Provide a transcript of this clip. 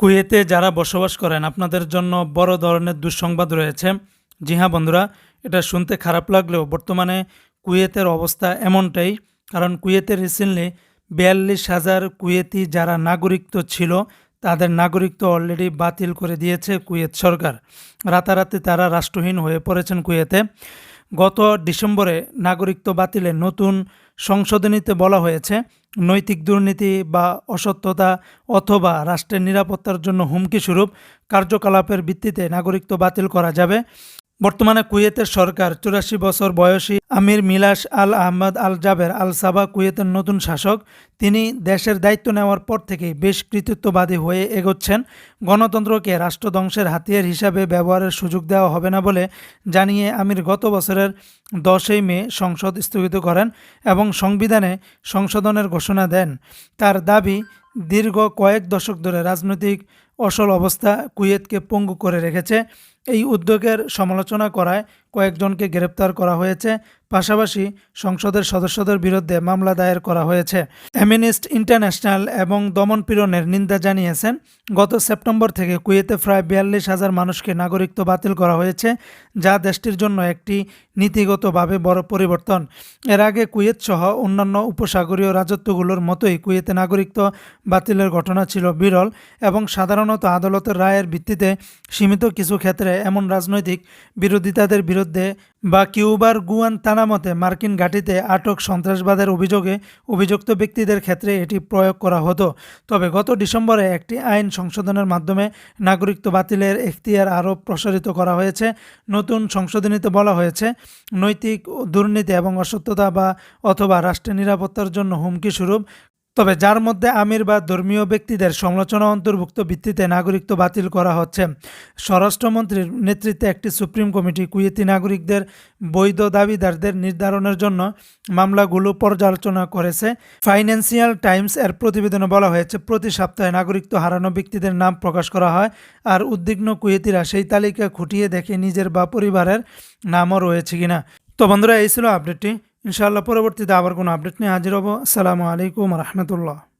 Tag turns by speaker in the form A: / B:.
A: কুয়েতে যারা বসবাস করেন, আপনাদের জন্য বড় ধরনের দুঃসংবাদ রয়েছে। জি হ্যাঁ বন্ধুরা, এটা শুনতে খারাপ লাগলেও বর্তমানে কুয়েতের অবস্থা এমনটাই, কারণ কুয়েতে রিসেন্টলি বিয়াল্লিশ হাজার কুয়েতি যারা নাগরিকত্ব ছিল, তাদের নাগরিকত্ব অলরেডি বাতিল করে দিয়েছে কুয়েত সরকার। রাতারাতি তারা রাষ্ট্রহীন হয়ে পড়েছেন কুয়েতে। গত ডিসেম্বরে নাগরিকত্ব বাতিলে নতুন সংশোধনীতে বলা হয়েছে নৈতিক দুর্নীতি বা অসত্যতা অথবা রাষ্ট্রের নিরাপত্তার জন্য হুমকিস্বরূপ কার্যকলাপের ভিত্তিতে নাগরিকত্ব বাতিল করা যাবে। বর্তমানে কুয়েতের সরকার চুরাশি বছর বয়সী আমির মিলাস আল আহমদ আল জাবের আল সাবা কুয়েতের নতুন শাসক। তিনি দেশের দায়িত্ব নেওয়ার পর থেকেই বেশ কৃতিত্ববাদী হয়ে এগোচ্ছেন। গণতন্ত্রকে রাষ্ট্রধ্বংসের হাতিয়ার হিসাবে ব্যবহারের সুযোগ দেওয়া হবে না বলে জানিয়ে আমির গত বছরের দশই মে সংসদ স্থগিত করেন এবং সংবিধানে সংশোধনের ঘোষণা দেন। তার দাবি দীর্ঘ কয়েক দশক ধরে রাজনৈতিক অসল অবস্থা কুয়েতকে পঙ্গু করে রেখেছে। এই উদ্যোগের সমালোচনা করায় কয়েকজনকে গ্রেপ্তার করা হয়েছে। পাশাপাশি সংসদের সদস্যদের বিরুদ্ধে মামলা দায়ের করা হয়েছে। অ্যামিনিস্ট ইন্টারন্যাশনাল এবং দমনপীড়নের নিন্দা জানিয়েছেন, গত সেপ্টেম্বর থেকে কুয়েতে প্রায় বিয়াল্লিশ হাজার মানুষকে নাগরিকত্ব বাতিল করা হয়েছে, যা দেশটির জন্য একটি নীতিগতভাবে বড় পরিবর্তন। এর আগে কুয়েত সহ অন্যান্য উপসাগরীয় রাজত্বগুলোর মতোই কুয়েতে নাগরিকত্ব বাতিলের ঘটনা ছিল বিরল এবং সাধারণত আদালতের রায়ের ভিত্তিতে সীমিত কিছু ক্ষেত্রে এমন রাজনৈতিক বিরোধিতাদের বিরুদ্ধে বা কিউবার গুয়ান তানামতে মার্কিন ঘাঁটিতে আটক সন্ত্রাসবাদের অভিযোগে অভিযুক্ত ব্যক্তিদের ক্ষেত্রে এটি প্রয়োগ করা হতো। তবে গত ডিসেম্বরে একটি আইন সংশোধনের মাধ্যমে নাগরিকত্ব বাতিলের এখতিয়ার আরও প্রসারিত করা হয়েছে। নতুন সংশোধনীতে বলা হয়েছে, নৈতিক দুর্নীতি এবং অসত্যতা বা অথবা রাষ্ট্রের নিরাপত্তার জন্য হুমকি স্বরূপ তবে যার মধ্যে আমির বা ধর্মীয় ব্যক্তিদের সমালোচনা অন্তর্ভুক্ত ভিত্তিতে নাগরিকত্ব বাতিল করা হচ্ছে। স্বরাষ্ট্রমন্ত্রীর নেতৃত্বে একটি সুপ্রিম কমিটি কুয়েতি নাগরিকদের বৈধ দাবিদারদের নির্ধারণের জন্য মামলাগুলো পর্যালোচনা করেছে। ফাইন্যান্সিয়াল টাইমস এর প্রতিবেদনে বলা হয়েছে, প্রতি সপ্তাহে নাগরিকত্ব হারানো ব্যক্তিদের নাম প্রকাশ করা হয় আর উদ্বিগ্ন কুয়েতিরা সেই তালিকা খুঁটিয়ে দেখে নিজের বা পরিবারের নামও রয়েছে কিনা। তো বন্ধুরা, এই ছিল আপডেটটি। ইনশাআল্লাহ পরবর্তীতে আবার কোনো আপডেট নিয়ে হাজির হব। আসসালামু আলাইকুম রহমতুল্লাহ।